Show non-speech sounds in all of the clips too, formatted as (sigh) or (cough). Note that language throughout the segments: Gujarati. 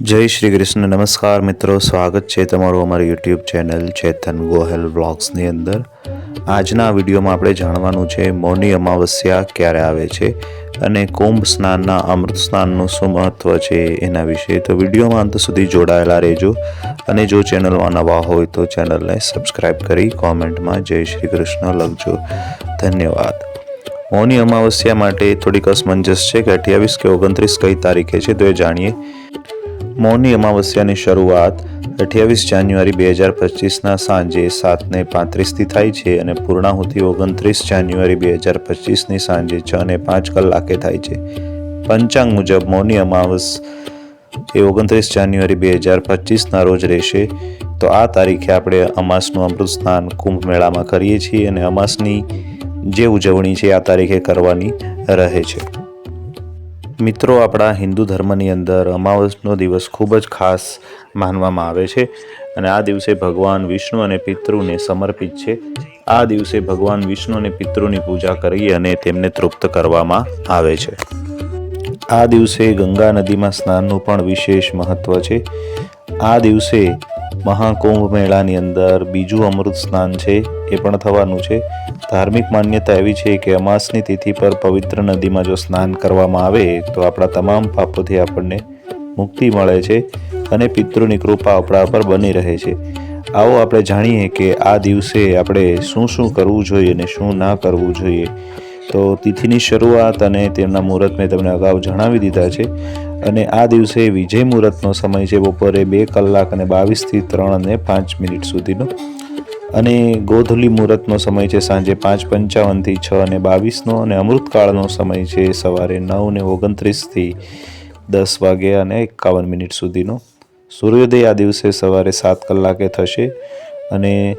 જય શ્રી કૃષ્ણ, નમસ્કાર મિત્રો, સ્વાગત છે તમારું અમારી યુટ્યુબ ચેનલ ચેતન ગોહેલ વ્લોગ્સની અંદર. આજના વિડીયોમાં આપણે જાણવાનું છે, મૌની અમાવસ્યા ક્યારે આવે છે અને કુંભ સ્નાનના અમૃત સ્નાનનું શું મહત્વ છે એના વિશે. તો વિડીયોમાં અંત સુધી જોડાયેલા રહેજો અને જો ચેનલમાં નવા હોય તો ચેનલને સબસ્ક્રાઈબ કરી કોમેન્ટમાં જય શ્રી કૃષ્ણ લખજો. ધન્યવાદ. મૌની અમાવસ્યા માટે થોડીક અસમંજસ છે કે અઠ્યાવીસ કે ઓગણત્રીસ કઈ તારીખે છે તો એ જાણીએ. મૌની અમાવસ્યાની શરૂઆત અઠ્યાવીસ જાન્યુઆરી બે હજાર પચીસના સાંજે સાતને પાંત્રીસથી થાય છે અને પૂર્ણાહુતિ ઓગણત્રીસ જાન્યુઆરી બે હજાર પચીસની સાંજે છ ને પાંચ કલાકે થાય છે. પંચાંગ મુજબ મૌની અમાવસ એ ઓગણત્રીસ જાન્યુઆરી બે હજાર પચીસના રોજ રહેશે. તો આ તારીખે આપણે અમાસનું અમૃત સ્નાન કુંભ મેળામાં કરીએ છીએ અને અમાસની જે ઉજવણી છે, આ તારીખે કરવાની રહે છે. મિત્રો, આપણા હિન્દુ ધર્મની અંદર અમાવસનો દિવસ ખૂબ જ ખાસ માનવામાં આવે છે અને આ દિવસે ભગવાન વિષ્ણુ અને પિતૃને સમર્પિત છે. આ દિવસે ભગવાન વિષ્ણુ અને પિતૃની પૂજા કરી અને તેમને તૃપ્ત કરવામાં આવે છે. આ દિવસે ગંગા નદીમાં સ્નાનનું પણ વિશેષ મહત્ત્વ છે. આ દિવસે મહાકુંભ મેળાની અંદર બીજું અમૃત સ્નાન છે, એ પણ થવાનું છે. ધાર્મિક માન્યતા એવી છે કે અમાસની તિથિ પર પવિત્ર નદીમાં જો સ્નાન કરવામાં આવે, તો આપણા તમામ પાપોથી આપણને મુક્તિ મળે છે અને પિતૃની કૃપા આપણા પર બની રહે છે. આવો આપણે જાણીએ કે આ દિવસે આપણે શું શું કરવું જોઈએ અને શું ના કરવું જોઈએ. તો તિથિની શરૂઆત અને તેમના મુહૂર્ત મેં તમને અગાઉ જણાવી દીધા છે. અને આ દિવસે વિજય મુહૂર્તનો સમય છે બપોરે બે કલાક અને બાવીસથી ત્રણ અને પાંચ મિનિટ સુધીનો. અને ગોધુલી મુહૂર્તનો સમય છે સાંજે પાંચ પંચાવનથી છ અને બાવીસનો અને અમૃતકાળનો સમય છે સવારે નવ ને ઓગણત્રીસથી દસ વાગે અને એકાવન મિનિટ સુધીનો. સૂર્યોદય આ દિવસે સવારે સાત કલાકે થશે અને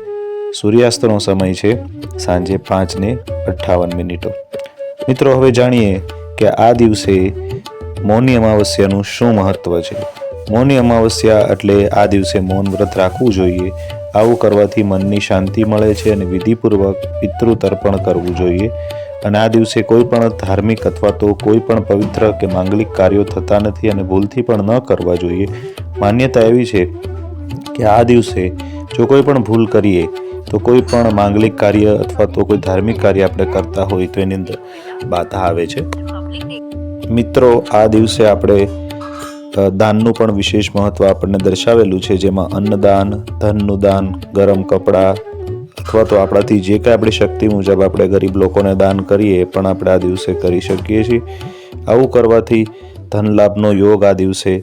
સૂર્યાસ્તનો સમય છે સાંજે પાંચને અઠ્ઠાવન મિનિટો. મિત્રો, હવે જાણીએ કે આ દિવસે મૌની અમાવસ્યાનું શું મહત્વ છે. મૌની અમાવસ્યા એટલે આ દિવસે મૌન વ્રત રાખવું જોઈએ. આવું કરવાથી મનની શાંતિ મળે છે અને વિધિપૂર્વક પિતૃ તર્પણ કરવું જોઈએ. અને આ દિવસે કોઈ પણ ધાર્મિક અથવા તો કોઈ પણ પવિત્ર કે માંગલિક કાર્યો થતા નથી અને ભૂલથી પણ ન કરવા જોઈએ. માન્યતા એવી છે કે આ દિવસે જો કોઈ પણ ભૂલ કરીએ તો કોઈ પણ માંગલિક કાર્ય અથવા તો કોઈ ધાર્મિક કાર્ય આપણે કરતા હોય તો એની અંદર બાધા આવે છે. મિત્રો, આ દિવસે આપણે દાનનું પણ વિશેષ મહત્વ આપણને દર્શાવેલું છે. જેમાં અન્નદાન, ધનનું દાન, ગરમ કપડાં અથવા તો આપણાથી જે કાંઈ આપણી શક્તિ મુજબ આપણે ગરીબ લોકોને દાન કરીએ, એ પણ આપણે આ દિવસે કરી શકીએ છીએ. આવું કરવાથી ધન લાભનો યોગ આ દિવસે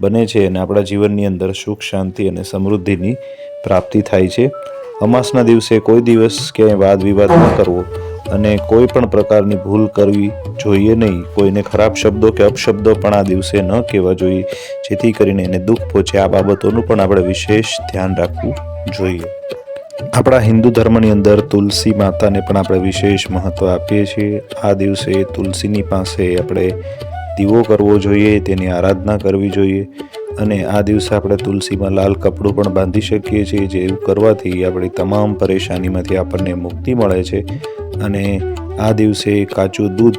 બને છે અને આપણા જીવનની અંદર સુખ, શાંતિ અને સમૃદ્ધિની પ્રાપ્તિ થાય છે. અમાસના દિવસે કોઈ દિવસ ક્યાંય વાદ વિવાદ ન કરવો અને કોઈ પણ પ્રકારની ભૂલ કરવી જોઈએ નહીં. કોઈને ખરાબ શબ્દો કે અપશબ્દો પણ આ દિવસે ન કહેવા જોઈએ, જેથી કરીને એને દુઃખ પહોંચે. આ બાબતોનું પણ આપણે વિશેષ ધ્યાન રાખવું જોઈએ. આપણા હિન્દુ ધર્મની અંદર તુલસી માતાને પણ આપણે વિશેષ મહત્વ આપીએ છીએ. આ દિવસે તુલસીની પાસે આપણે દીવો કરવો જોઈએ, તેની આરાધના કરવી જોઈએ. અને આ દિવસે આપણે તુલસીમાં લાલ કપડું પણ બાંધી શકીએ છીએ, જે એવું કરવાથી આપણી તમામ પરેશાનીમાંથી આપણને મુક્તિ મળે છે. અને આ દિવસે કાચું દૂધ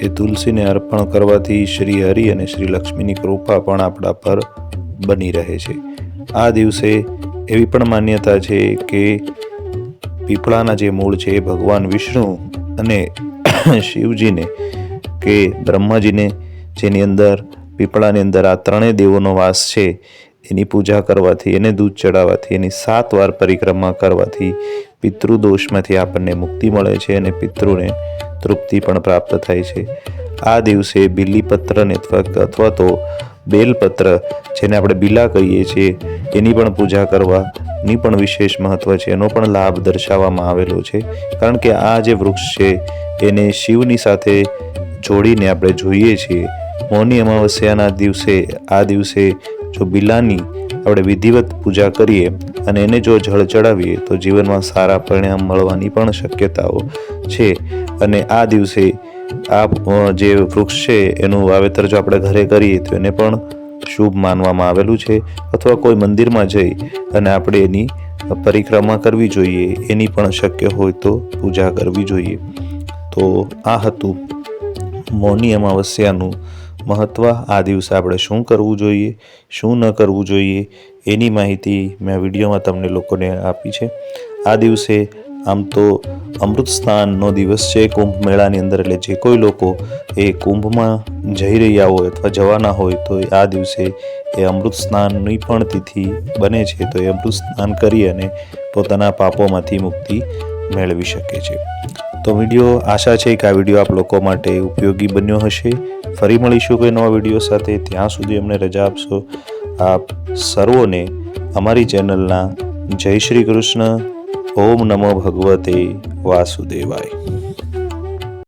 એ તુલસીને અર્પણ કરવાથી શ્રી હરિ અને શ્રી લક્ષ્મીની કૃપા પણ આપણા પર બની રહે છે. આ દિવસે એવી પણ માન્યતા છે કે પીપળાના જે મૂળ છે એ ભગવાન વિષ્ણુ અને (coughs) શિવજીને કે બ્રહ્માજીને જેની અંદર પીપળાની અંદર આ ત્રણેય દેવોનો વાસ છે, એની પૂજા કરવાથી, એને દૂધ ચડાવવાથી, એની સાત વાર પરિક્રમા કરવાથી પિતૃદોષમાંથી આપણને મુક્તિ મળે છે અને પિતૃને તૃપ્તિ પણ પ્રાપ્ત થાય છે. આ દિવસે બિલીપત્રને અથવા અથવા તો બેલપત્ર, જેને આપણે બિલા કહીએ છીએ, એની પણ પૂજા કરવાની પણ વિશેષ મહત્ત્વ છે. એનો પણ લાભ દર્શાવવામાં આવેલો છે. કારણ કે આ જે વૃક્ષ છે, એને શિવની સાથે જોડીને આપણે જોઈએ છીએ. મૌની અમાવસ્યાના દિવસે, આ દિવસે જો બિલાની આપણે વિધિવત પૂજા કરીએ અને એને જો જળ ચડાવીએ, તો જીવનમાં સારા પરિણામ મળવાની પણ શક્યતાઓ છે. અને આ દિવસે આ જે વૃક્ષ છે, એનું વાવેતર જો આપણે ઘરે કરીએ, તો એને પણ શુભ માનવામાં આવેલું છે. અથવા કોઈ મંદિરમાં જઈ અને આપણે એની પરિક્રમા કરવી જોઈએ, એની પણ શક્ય હોય તો પૂજા કરવી જોઈએ. તો આ હતું મૌની અમાવસ્યાનું મહત્ત્વ આ દિવસે આપણે શું કરવું જોઈએ, શું ન કરવું જોઈએ, એની માહિતી મેં વિડીયોમાં તમને લોકોને આપી છે. આ દિવસે આમ તો અમૃત સ્નાનનો દિવસ છે, કુંભ મેળાની અંદર એટલે જે કોઈ લોકો એ કુંભમાં જઈ રહ્યા હોય અથવા જવાના હોય તો આ દિવસે એ અમૃત સ્નાનની પણ તિથિ બને છે. તો એ અમૃત સ્નાન કરી અને પોતાના પાપોમાંથી મુક્તિ મેળવી શકે છે. તો વીડિયો આશા છે કે આ વીડિયો આપ લોકો માટે ઉપયોગી બન્યો હશે. ફરી મળીશું કોઈ નવા વીડિયો સાથે. ત્યાં સુધી અમને રજા આપશો. આપ સર્વોને અમારી ચેનલના જય શ્રી કૃષ્ણ. ઓમ નમો ભગવતે વાસુદેવાય.